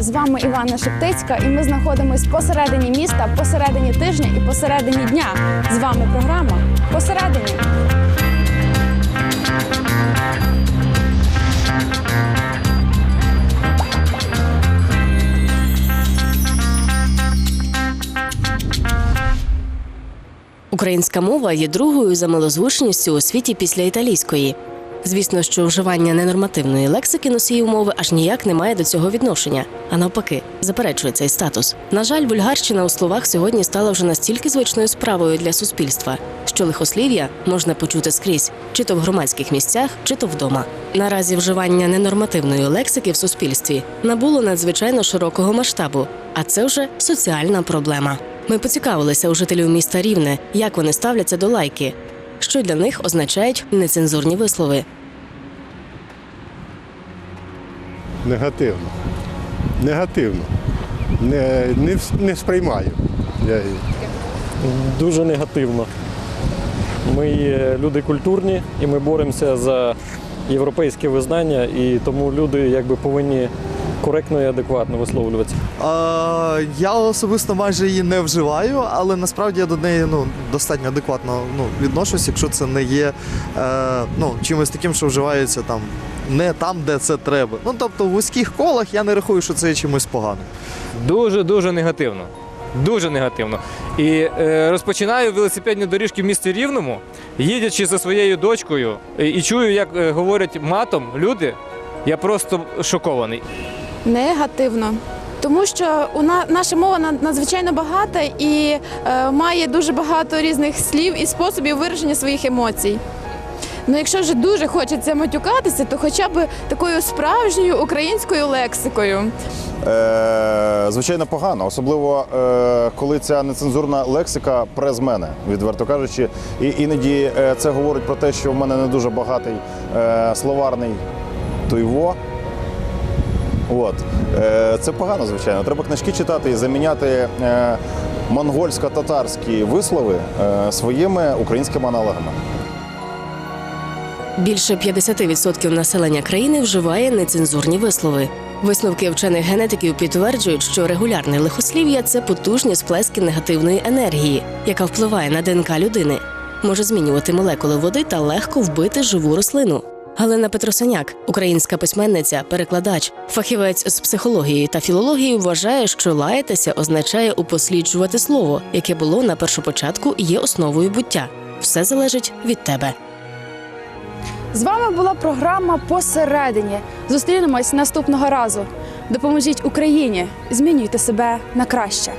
З вами Іванна Шептицька, і ми знаходимося посередині міста, посередині тижня і посередині дня. З вами програма Посередині. Українська мова є другою за малозвучністю у світі після італійської. Звісно, що вживання ненормативної лексики носіїв мови аж ніяк не має до цього відношення, а навпаки, заперечує цей статус. На жаль, вульгарщина у словах сьогодні стала вже настільки звичною справою для суспільства, що лихослів'я можна почути скрізь, чи то в громадських місцях, чи то вдома. Наразі вживання ненормативної лексики в суспільстві набуло надзвичайно широкого масштабу, а це вже соціальна проблема. Ми поцікавилися у жителів міста Рівне, як вони ставляться до лайки, що для них означають нецензурні вислови. Негативно. Негативно. Не, не, не сприймаю. Я її. Дуже негативно. Ми є люди культурні і ми боремося за європейське визнання, і тому люди якби повинні коректно і адекватно висловлюватися. А, я особисто майже її не вживаю, але насправді я до неї ну, достатньо адекватно ну, відношусь, якщо це не є е, ну, чимось таким, що вживається там не там, де це треба. Ну тобто в вузьких колах я не рахую, що це є чимось поганим. Дуже дуже негативно. Дуже негативно. І е, розпочинаю велосипедні доріжки в місті Рівному, їдячи за своєю дочкою, і, і чую, як е, говорять матом люди. Я просто шокований. Негативно. Тому що у на, наша мова на- надзвичайно багата і е, має дуже багато різних слів і способів вираження своїх емоцій. Ну, якщо вже дуже хочеться матюкатися, то хоча б такою справжньою українською лексикою. Е, звичайно, погано, особливо е, коли ця нецензурна лексика през мене, відверто кажучи. І іноді е, це говорить про те, що в мене не дуже багатий е, словарний туйво. От. Е, це погано, звичайно. Треба книжки читати і заміняти е, монгольсько-татарські вислови е, своїми українськими аналогами. Більше 50% населення країни вживає нецензурні вислови. Висновки вчених генетиків підтверджують, що регулярне лихослів'я це потужні сплески негативної енергії, яка впливає на ДНК людини, може змінювати молекули води та легко вбити живу рослину. Галина Петросаняк, українська письменниця, перекладач, фахівець з психології та філології, вважає, що лаятися означає упосліджувати слово, яке було на першопочатку і є основою буття. Все залежить від тебе. З вами була програма Посередині. Зустрінемось наступного разу. Допоможіть Україні, змінюйте себе на краще.